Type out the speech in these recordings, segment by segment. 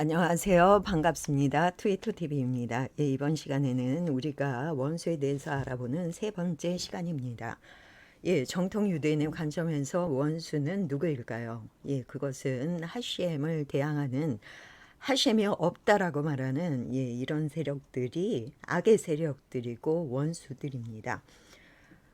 안녕하세요. 반갑습니다. 트위터 TV입니다. 예, 이번 시간에는 우리가 원수에 대해서 알아보는 세 번째 시간입니다. 예, 정통 유대인의 관점에서 원수는 누구일까요? 예, 그것은 하셴을 대항하는 하셴이 없다라고 말하는 예, 이런 세력들이 악의 세력들이고 원수들입니다.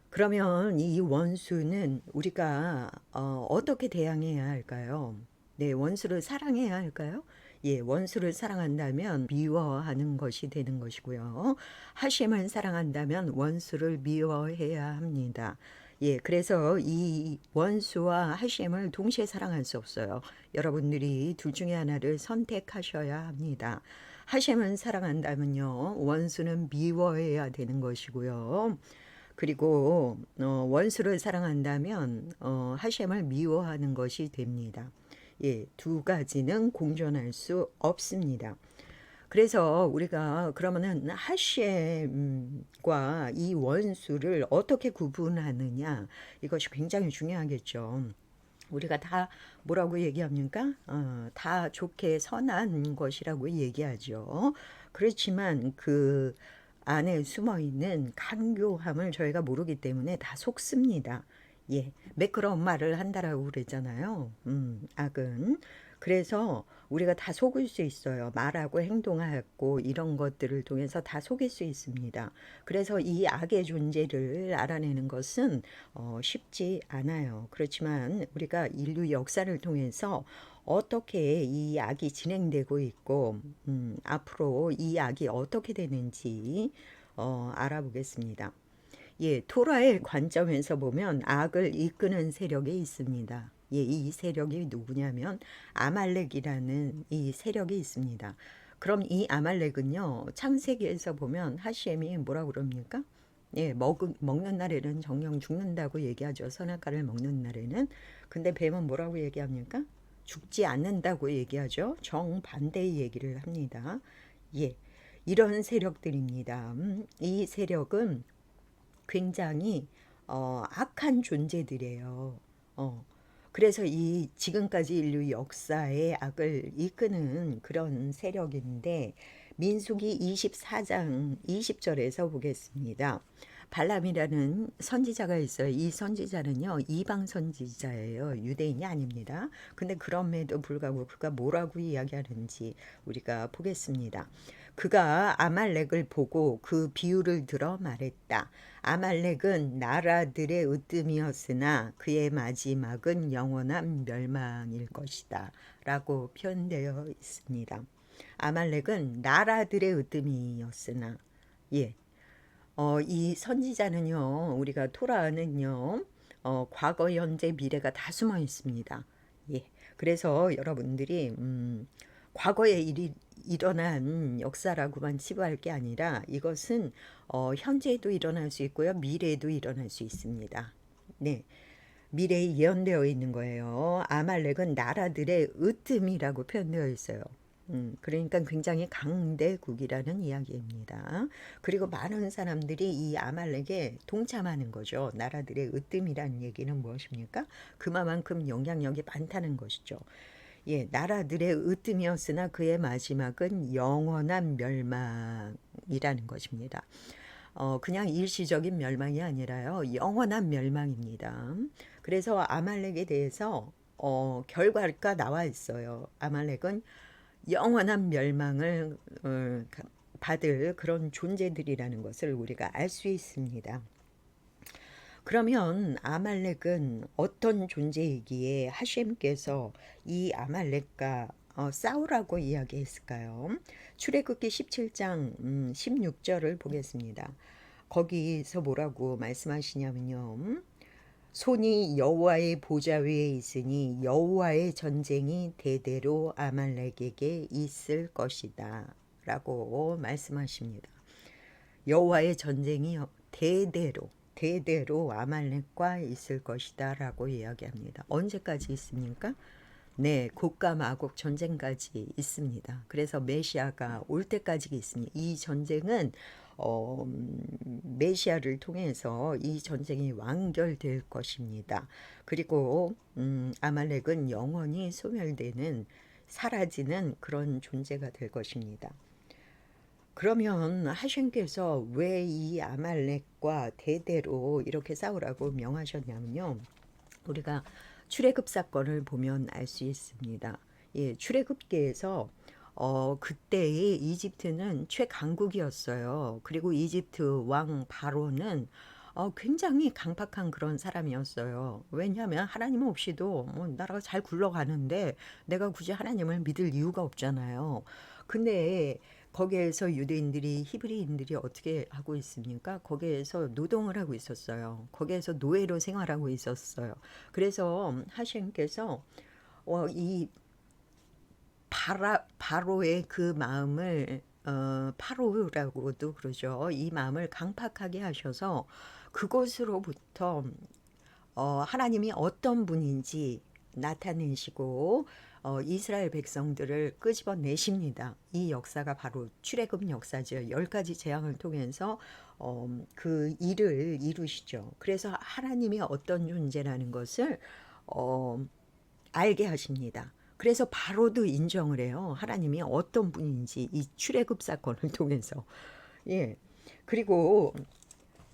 그러면 이 원수는 우리가 어, 어떻게 대항해야 할까요? 네, 원수를 사랑해야 할까요? 예, 원수를 사랑한다면 미워하는 것이 되는 것이고요. 하심을 사랑한다면 원수를 미워해야 합니다. 예, 그래서 이 원수와 하심을 동시에 사랑할 수 없어요. 여러분들이 둘 중에 하나를 선택하셔야 합니다. 하심을 사랑한다면요, 원수는 미워해야 되는 것이고요. 그리고 어, 원수를 사랑한다면 어, 하심을 미워하는 것이 됩니다. 예, 두 가지는 공존할 수 없습니다. 그래서 우리가 그러면은 하셴과 이 원수를 어떻게 구분하느냐 이것이 굉장히 중요하겠죠. 우리가 다 뭐라고 얘기합니까? 어, 다 좋게 선한 것이라고 얘기하죠. 그렇지만 그 안에 숨어 있는 간교함을 저희가 모르기 때문에 다 속습니다. 예, 매끄러운 말을 한다라고 그랬잖아요. 음, 악은. 그래서 우리가 다 속을 수 있어요. 말하고 행동하고 이런 것들을 통해서 다 속일 수 있습니다. 그래서 이 악의 존재를 알아내는 것은 어, 쉽지 않아요. 그렇지만 우리가 인류 역사를 통해서 어떻게 이 악이 진행되고 있고 음, 앞으로 이 악이 어떻게 되는지 어, 알아보겠습니다. 예, 토라의 관점에서 보면 악을 이끄는 세력이 있습니다. 예, 이 세력이 누구냐면 아말렉이라는 이 세력이 있습니다. 그럼 이 아말렉은요, 창세기에서 보면 하시엠이 뭐라 그럽니까? 예, 먹, 먹는 날에는 정령 죽는다고 얘기하죠. 선악과를 먹는 날에는. 근데 뱀은 뭐라고 얘기합니까? 죽지 않는다고 얘기하죠. 정반대의 얘기를 합니다. 예, 이런 세력들입니다. 음, 이 세력은 굉장히 어, 악한 존재들이에요. 어, 그래서 이 지금까지 인류 역사의 악을 이끄는 그런 세력인데 민수기 24장 20절에서 보겠습니다. 발람이라는 선지자가 있어요. 이 선지자는요, 이방 선지자예요. 유대인이 아닙니다. 근데 그럼에도 불구하고 그가 뭐라고 이야기하는지 우리가 보겠습니다. 그가 아말렉을 보고 그 비유를 들어 말했다. 아말렉은 나라들의 으뜸이었으나 그의 마지막은 영원한 멸망일 것이다. 라고 표현되어 있습니다. 아말렉은 나라들의 으뜸이었으나, 예. 어, 이 선지자는요, 우리가 토라는요, 어, 과거, 현재, 미래가 다 숨어 있습니다. 예. 그래서 여러분들이, 음, 과거에 일이 일어난 역사라고만 치부할 게 아니라 이것은 어, 현재에도 일어날 수 있고요. 미래에도 일어날 수 있습니다. 네. 미래에 예언되어 있는 거예요. 아말렉은 나라들의 으뜸이라고 표현되어 있어요. 음, 그러니까 굉장히 강대국이라는 이야기입니다. 그리고 많은 사람들이 이 아말렉에 동참하는 거죠. 나라들의 으뜸이라는 얘기는 무엇입니까? 그만큼 영향력이 많다는 것이죠. 예, 나라들의 으뜸이었으나 그의 마지막은 영원한 멸망이라는 것입니다. 어, 그냥 일시적인 멸망이 아니라요, 영원한 멸망입니다. 그래서 아말렉에 대해서 어, 결과가 나와 있어요. 아말렉은 영원한 멸망을 어, 받을 그런 존재들이라는 것을 우리가 알 수 있습니다. 그러면 아말렉은 어떤 존재이기에 하셴께서 이 아말렉과 어, 싸우라고 이야기했을까요? 출애굽기 17장 음, 16절을 보겠습니다. 거기서 뭐라고 말씀하시냐면요. 손이 여호와의 보좌 위에 있으니 여호와의 전쟁이 대대로 아말렉에게 있을 것이다. 라고 말씀하십니다. 여호와의 전쟁이 대대로 대대로 아말렉과 있을 것이다 라고 이야기합니다. 언제까지 있습니까? 네, 국가 마국 전쟁까지 있습니다. 그래서 메시아가 올 때까지 있습니다. 이 전쟁은 어, 메시아를 통해서 이 전쟁이 완결될 것입니다. 그리고 음, 아말렉은 영원히 소멸되는 사라지는 그런 존재가 될 것입니다. 그러면 하신께서 왜 이 아말렉과 대대로 이렇게 싸우라고 명하셨냐면요. 우리가 출애굽 사건을 보면 알 수 있습니다. 예, 출애굽기에서 어, 그때의 이집트는 최강국이었어요. 그리고 이집트 왕 바로는 어, 굉장히 강팍한 그런 사람이었어요. 왜냐하면 하나님 없이도 뭐 나라가 잘 굴러가는데 내가 굳이 하나님을 믿을 이유가 없잖아요. 근데 거기에서 유대인들이 히브리인들이 어떻게 하고 있습니까? 거기에서 노동을 하고 있었어요. 거기에서 노예로 생활하고 있었어요. 그래서 하신께서 어, 이 바라, 바로의 그 마음을 어, 파로라고도 그러죠. 이 마음을 강팍하게 하셔서 그곳으로부터 어, 하나님이 어떤 분인지 나타내시고 어, 이스라엘 백성들을 끄집어 내십니다. 이 역사가 바로 출애굽 역사죠. 열 가지 재앙을 통해서 어, 그 일을 이루시죠. 그래서 하나님이 어떤 존재라는 것을 어, 알게 하십니다. 그래서 바로도 인정을 해요. 하나님이 어떤 분인지 이 출애굽 사건을 통해서. 예. 그리고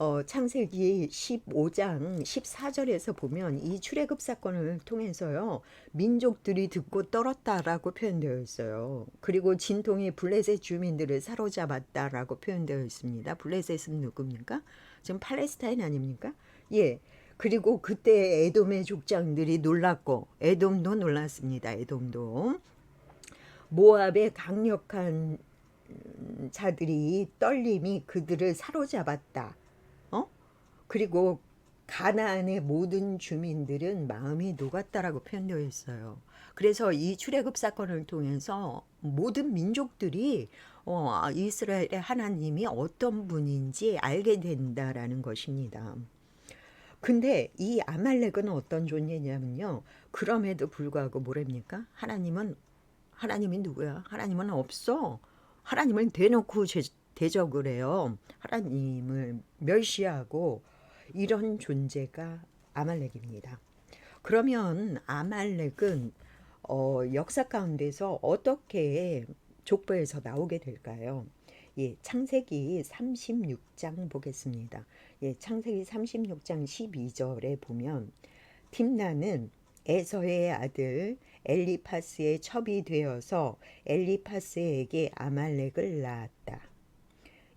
어, 창세기 15장 14절에서 보면 이 출애굽 사건을 통해서요. 민족들이 듣고 떨었다라고 표현되어 있어요. 그리고 진통이 블레셋 주민들을 사로잡았다라고 표현되어 있습니다. 블레셋은 누굽니까? 지금 팔레스타인 아닙니까? 예. 그리고 그때 에돔의 족장들이 놀랐고 에돔도 놀랐습니다. 에돔도 모압의 강력한 자들이 떨림이 그들을 사로잡았다. 어? 그리고 가나안의 모든 주민들은 마음이 녹았다라고 표현되어 있어요. 그래서 이 출애굽 사건을 통해서 모든 민족들이 어, 이스라엘의 하나님이 어떤 분인지 알게 된다라는 것입니다. 근데 이 아말렉은 어떤 존재냐면요. 그럼에도 불구하고 뭐랍니까? 하나님은 하나님이 누구야? 하나님은 없어. 하나님을 대놓고 제, 대적을 해요. 하나님을 멸시하고 이런 존재가 아말렉입니다. 그러면 아말렉은 어, 역사 가운데서 어떻게 족보에서 나오게 될까요? 예, 창세기 36장 보겠습니다. 예, 창세기 36장 12절에 보면 팀나는 에서의 아들 엘리파스의 첩이 되어서 엘리파스에게 아말렉을 낳았다.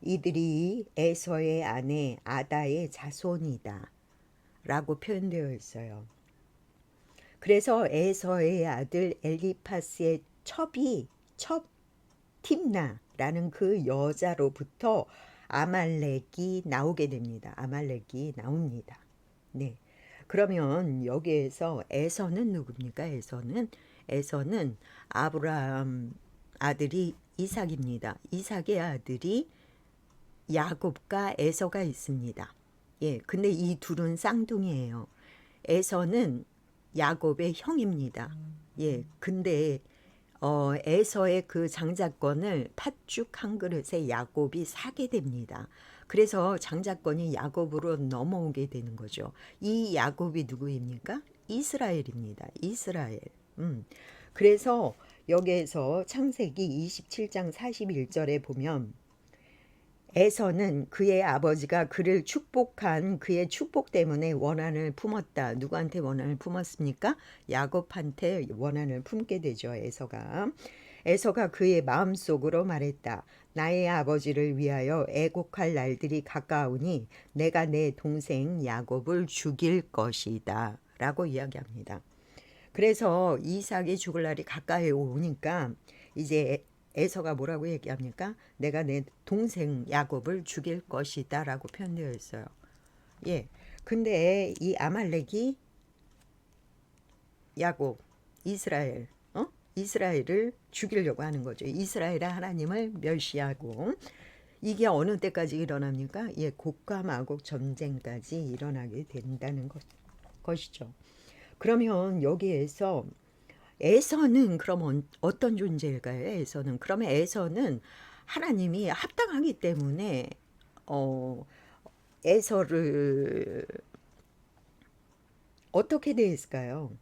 이들이 에서의 아내 아다의 자손이다. 라고 표현되어 있어요. 그래서 에서의 아들 엘리파스의 첩이 첩 팀나라는 그 여자로부터 아말렉이 나오게 됩니다. 아말렉이 나옵니다. 네. 그러면 여기에서 에서는 누굽니까? 에서는 에서는 아브라함 아들이 이삭입니다. 이삭의 아들이 야곱과 에서가 있습니다. 예, 근데 이 둘은 쌍둥이에요. 에서는 야곱의 형입니다. 예, 근데 어, 에서의 그 장자권을 팥죽 한 그릇에 야곱이 사게 됩니다. 그래서 장자권이 야곱으로 넘어오게 되는 거죠. 이 야곱이 누구입니까? 이스라엘입니다. 이스라엘. 음. 그래서 여기에서 창세기 27장 41절에 보면 에서는 그의 아버지가 그를 축복한 그의 축복 때문에 원한을 품었다. 누구한테 원한을 품었습니까? 야곱한테 원한을 품게 되죠. 에서가. 에서가 그의 마음속으로 말했다. 나의 아버지를 위하여 애곡할 날들이 가까우니 내가 내 동생 야곱을 죽일 것이다. 라고 이야기합니다. 그래서 이삭이 죽을 날이 가까이 오니까 이제 에서가 뭐라고 얘기합니까? 내가 내 동생 야곱을 죽일 것이다라고 표현되어 있어요. 예. 근데 이 아말렉이 야곱, 이스라엘, 어? 이스라엘을 죽이려고 하는 거죠. 이스라엘의 하나님을 멸시하고 이게 어느 때까지 일어납니까? 예, 곡과 마곡 전쟁까지 일어나게 된다는 것, 것이죠. 그러면 여기에서 에서는 그럼 어떤 존재일까요? 에서는 그러면 에서는 하나님이 합당하기 때문에 어 에서를 어떻게 대했을까요?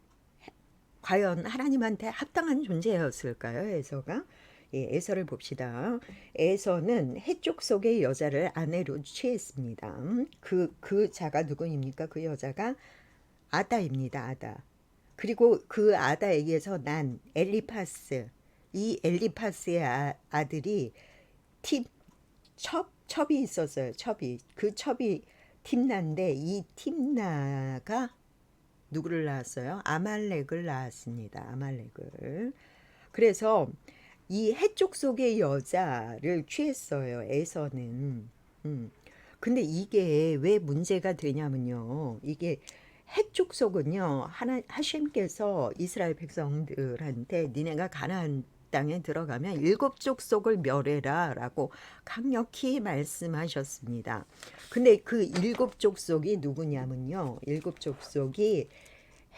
과연 하나님한테 합당한 존재였을까요? 에서가? 예, 에서를 봅시다. 에서는 해쪽 속의 여자를 아내로 취했습니다. 그, 그 자가 누구입니까? 그 여자가 아다입니다. 아다. 그리고 그 아다에게서 난 엘리파스. 이 엘리파스의 아, 아들이 팀, 첩, 첩이 있었어요. 첩이. 그 첩이 팀나인데 이 팀나가 누구를 낳았어요? 아말렉을 낳았습니다. 아말렉을. 그래서 이 해쪽 속의 여자를 취했어요. 에서는. 음. 근데 이게 왜 문제가 되냐면요. 이게 해쪽 속은요. 하나 하심께서 이스라엘 백성들한테 니네가 가나안 땅에 들어가면 일곱 족속을 멸해라라고 강력히 말씀하셨습니다. 근데 그 일곱 족속이 누구냐면요. 일곱 족속이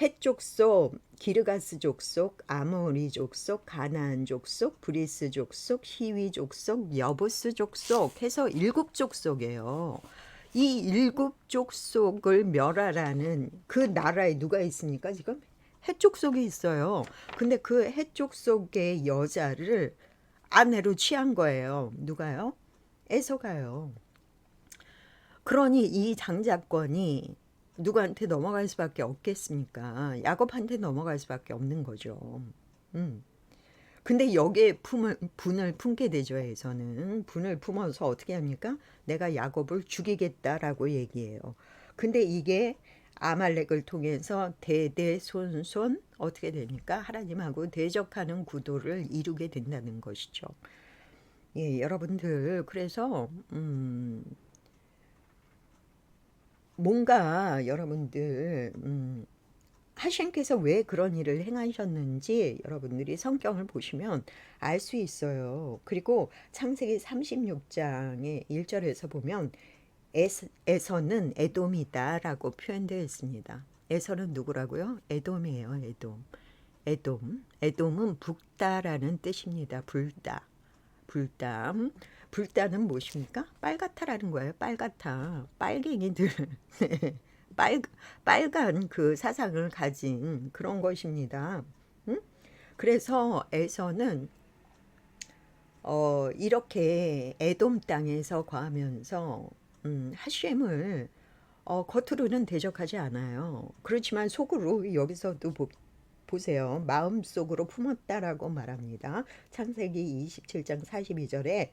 헷 족속, 기르가스 족속, 아모리 족속, 가나안 족속, 브리스 족속, 히위 족속, 여부스 족속 해서 일곱 족속이에요. 이 일곱 족속을 멸하라는 그 나라에 누가 있습니까 지금? 해쪽 속에 있어요. 근데 그 해쪽 속의 여자를 아내로 취한 거예요. 누가요? 에서가요. 그러니 이 장자권이 누구한테 넘어갈 수밖에 없겠습니까? 야곱한테 넘어갈 수밖에 없는 거죠. 음. 근데 여기에 품을, 분을 품게 되죠. 에서는 분을 품어서 어떻게 합니까? 내가 야곱을 죽이겠다라고 얘기해요. 근데 이게 아말렉을 통해서 대대손손 어떻게 됩니까? 하나님하고 대적하는 구도를 이루게 된다는 것이죠. 예, 여러분들 그래서 음 뭔가 여러분들 음 하신께서 왜 그런 일을 행하셨는지 여러분들이 성경을 보시면 알 수 있어요. 그리고 창세기 36장의 1절에서 보면 에서는 에돔이다라고 표현되어 있습니다. 에서는 누구라고요? 에돔이에요. 에돔. 에돔. 에돔은 붓다라는 뜻입니다. 불다. 불다. 불다는 무엇입니까? 빨갛다라는 거예요. 빨갛다. 빨갱이들. 빨, 빨간 그 사상을 가진 그런 것입니다. 응? 그래서 에서는 어, 이렇게 에돔 땅에서 과하면서 음, 하셴을 어, 겉으로는 대적하지 않아요. 그렇지만 속으로 여기서도 보, 보세요. 마음속으로 품었다라고 말합니다. 창세기 27장 42절에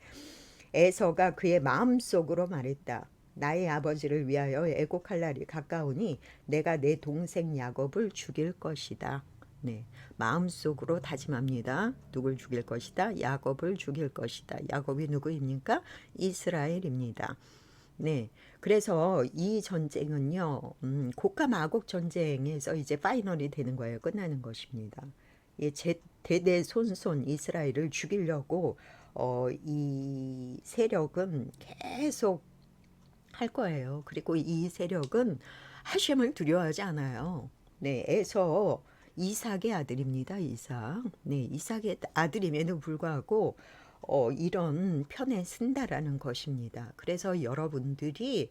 에서가 그의 마음속으로 말했다. 나의 아버지를 위하여 애곡할 날이 가까우니 내가 내 동생 야곱을 죽일 것이다. 네, 마음속으로 다짐합니다. 누굴 죽일 것이다? 야곱을 죽일 것이다. 야곱이 누구입니까? 이스라엘입니다. 네. 그래서 이 전쟁은요, 음, 고가 마곡 전쟁에서 이제 파이널이 되는 거예요. 끝나는 것입니다. 예, 제, 대대손손 이스라엘을 죽이려고, 어, 이 세력은 계속 할 거예요. 그리고 이 세력은 하셴을 두려워하지 않아요. 네, 에서 이삭의 아들입니다. 이삭. 네, 이삭의 아들임에도 불구하고 어, 이런 편에 쓴다라는 것입니다. 그래서 여러분들이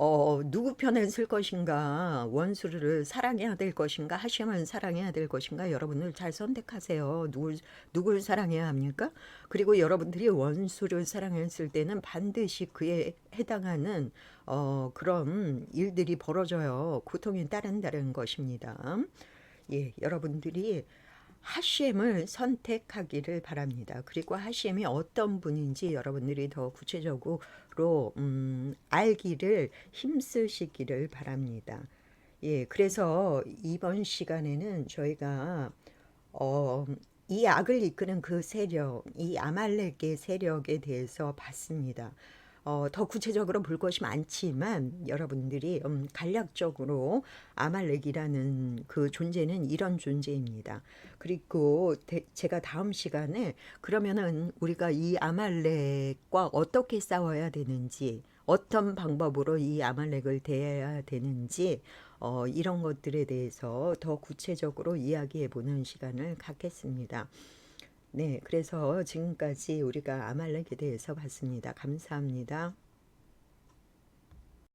어, 누구 편에 쓸 것인가, 원수를 사랑해야 될 것인가, 하시면 사랑해야 될 것인가, 여러분들 잘 선택하세요. 누굴, 누굴 사랑해야 합니까? 그리고 여러분들이 원수를 사랑했을 때는 반드시 그에 해당하는, 어, 그런 일들이 벌어져요. 고통이 따른다는 것입니다. 예, 여러분들이 하셴을 선택하기를 바랍니다. 그리고 하셴이 어떤 분인지 여러분들이 더 구체적으로 음, 알기를 힘쓰시기를 바랍니다. 예, 그래서 이번 시간에는 저희가 어, 이 악을 이끄는 그 세력, 이 아말렉의 세력에 대해서 봤습니다. 어, 더 구체적으로 볼 것이 많지만 여러분들이 음, 간략적으로 아말렉이라는 그 존재는 이런 존재입니다. 그리고 대, 제가 다음 시간에 그러면은 우리가 이 아말렉과 어떻게 싸워야 되는지 어떤 방법으로 이 아말렉을 대해야 되는지 어, 이런 것들에 대해서 더 구체적으로 이야기해 보는 시간을 갖겠습니다. 네, 그래서 지금까지 우리가 아말렉에 대해서 봤습니다. 감사합니다.